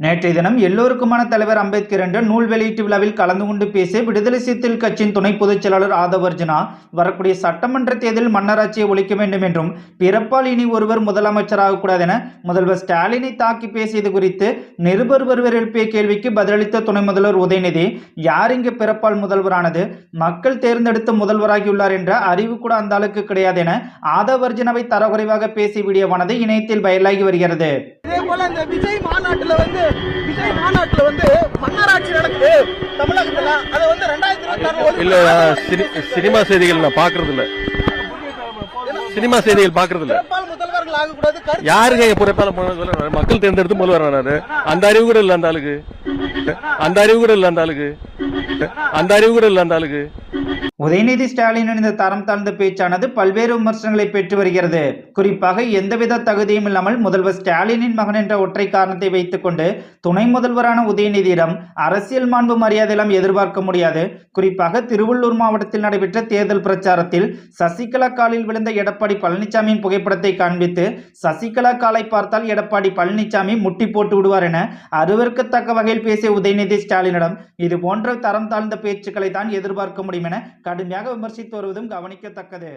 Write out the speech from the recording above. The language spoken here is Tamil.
நேற்றைய தினம் எல்லோருக்குமான தலைவர் அம்பேத்கர் என்ற நூல் வெளியீட்டு விழாவில் கலந்து கொண்டு பேசிய விடுதலை சிறுத்தைகள் கட்சியின் துணை பொதுச் செயலாளர் ஆதவர்ஜனா வரக்கூடிய சட்டமன்ற தேர்தலில் மன்னராட்சியை ஒழிக்க வேண்டும் என்றும் பிறப்பால் இனி ஒருவர் முதலமைச்சராக கூடாது என முதல்வர் ஸ்டாலினை தாக்கி பேசியது குறித்து நிருபர் ஒருவர் எழுப்பிய கேள்விக்கு பதிலளித்த துணை முதல்வர் உதயநிதி யார் இங்கு பிறப்பால் முதல்வரானது? மக்கள் தேர்ந்தெடுத்து முதல்வராகியுள்ளார் என்ற அறிவு கூட அந்த அளவுக்கு கிடையாது என ஆதவர்ஜனாவை தரக்குறைவாக பேசி வீடியோவானது இணையத்தில் பயலாகி வருகிறது. போல இந்த விஜய் மாநாட்டுல வந்து விஜய் மாநாட்டுல வந்து மன்னராட்சி நடக்குது தமிழகத்துல. அதை வந்து ரெண்டாயிரத்தி இருபத்தி இல்ல சினிமா செய்திகள் நான் பாக்குறது இல்ல சினிமா செய்திகள் பாக்குறது இல்ல யாருங்க புறப்பால முதல்வர்? மக்கள் தேர்ந்தெடுத்து முதல்வர் அந்த அறிவு கூட இல்ல அந்த ஆளுக்கு. அந்த அறிவு கூட இல்ல அந்த ஆளுக்கு. அந்த அறிவு கூட இல்ல அந்த ஆளுக்கு. உதயநிதி ஸ்டாலினின் இந்த தரம் தாழ்ந்த பேச்சானது பல்வேறு விமர்சனங்களை பெற்று வருகிறது. குறிப்பாக எந்தவித தகுதியும் இல்லாமல் முதல்வர் ஸ்டாலினின் மகன் என்ற ஒற்றை காரணத்தை வைத்துக்கொண்டு துணை முதல்வரான உதயநிதியிடம் அரசியல் மாண்பு மரியாதையெல்லாம் எதிர்பார்க்க முடியாது. குறிப்பாக திருவள்ளூர் மாவட்டத்தில் நடைபெற்ற தேர்தல் பிரச்சாரத்தில் சசிகலா காலில் விழுந்த எடப்பாடி பழனிசாமியின் புகைப்படத்தை காண்பித்து சசிகலா காலை பார்த்தால் எடப்பாடி பழனிசாமி முட்டி போட்டு விடுவார் என அருவருக்கத்தக்க வகையில் பேசிய உதயநிதி ஸ்டாலினிடம் இது போன்ற தரம் தாழ்ந்த பேச்சுக்களை தான் எதிர்பார்க்க முடியும் என கடுமையாக விமர்சித்து வருவதும் கவனிக்கத்தக்கது.